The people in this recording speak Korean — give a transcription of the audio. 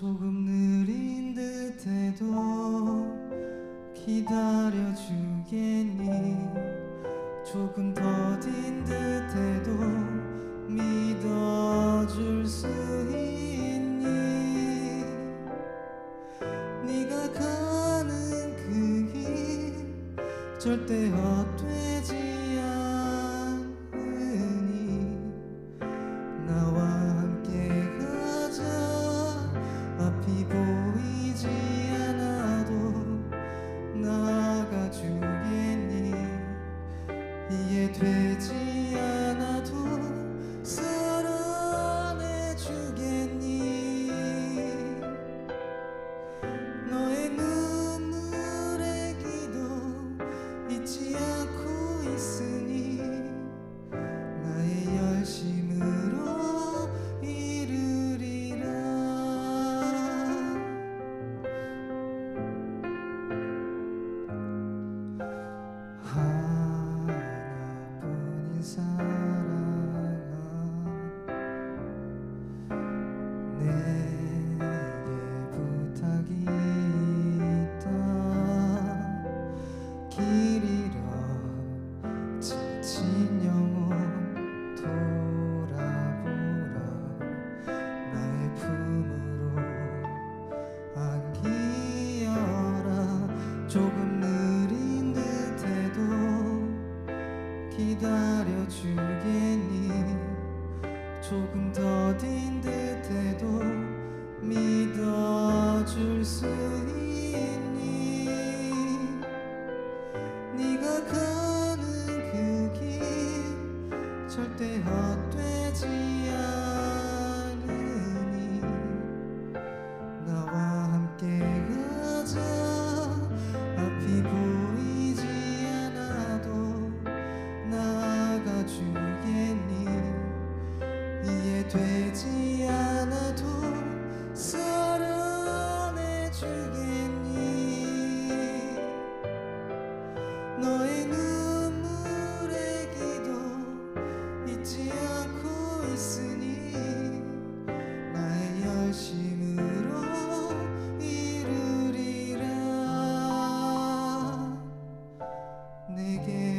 조금 느린 듯해도 기다려주겠니? 조금 더딘 듯해도 믿어줄 수 있니? 네가 가는 그 길 절대 헛 listen. 조금 더딘 듯해도 믿어줄 수 너의 눈물의 기도 잊지 않고 있니? 나의 열심으로 이루리라 내게